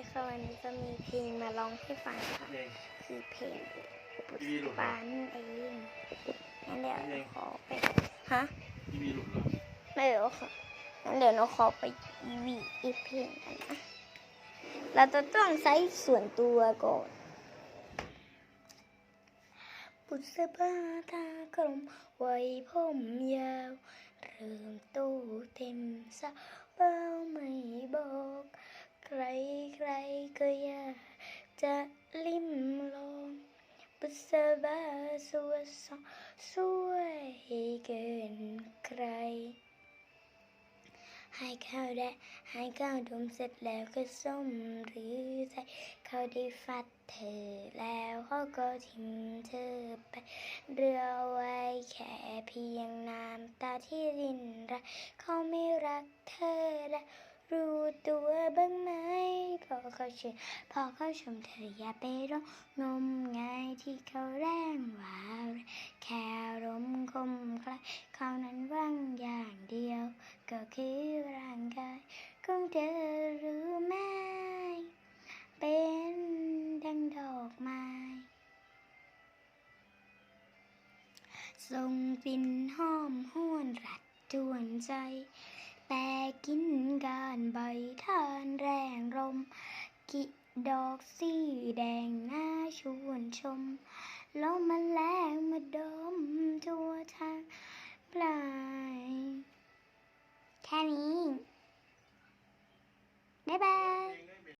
ดีค่ะวันนี้จะมีเพลงมาร้องให้ฟังค่ะคือเพลงบุทีวีหลุษบานั่นเองงั้นเดี๋ยวเพลงขอไปฮะทีวีหลุดเหรอไม่รู้ค่ะงั้นเดี๋ยวหนูขอไปอีวีอีกเพลงกันนะเราจะต้องใช้ส่วนตัวก่อนบุษบาตากลมไว้ผมยาวเริ่มโตเต็มสะเบ้าไม่บอก ใครใครๆก็อยาก จะลิ้มลองบุษบาสวสองสวยเกินใคร ให้เขาได้ให้เขาดมเสร็จแล้วก็ส้มหรือใจเขาได้ฟัดเธอแล้วเขาก็ทิ้งเธอไป เรือไว้แค่เพียงน้ำตาที่รินไหลเขาไม่รักเธอและรู้ตัวบ้างไหม พอเขาเชื่อพอเขาชมเธออย่าไปร้องงมงายที่เขาแรงว่าแค่ลมคมคลายเขานั้นว่างอย่างเดียว ก็คือร่างกายของเธอรู้ไหมเป็นดังดอกไม้ส่งกลิ่นหอมหวนรัดจวนใจ แต่กินการใบทานแรงลม กิดอกสีแดงน่าชวนชมลมมาแล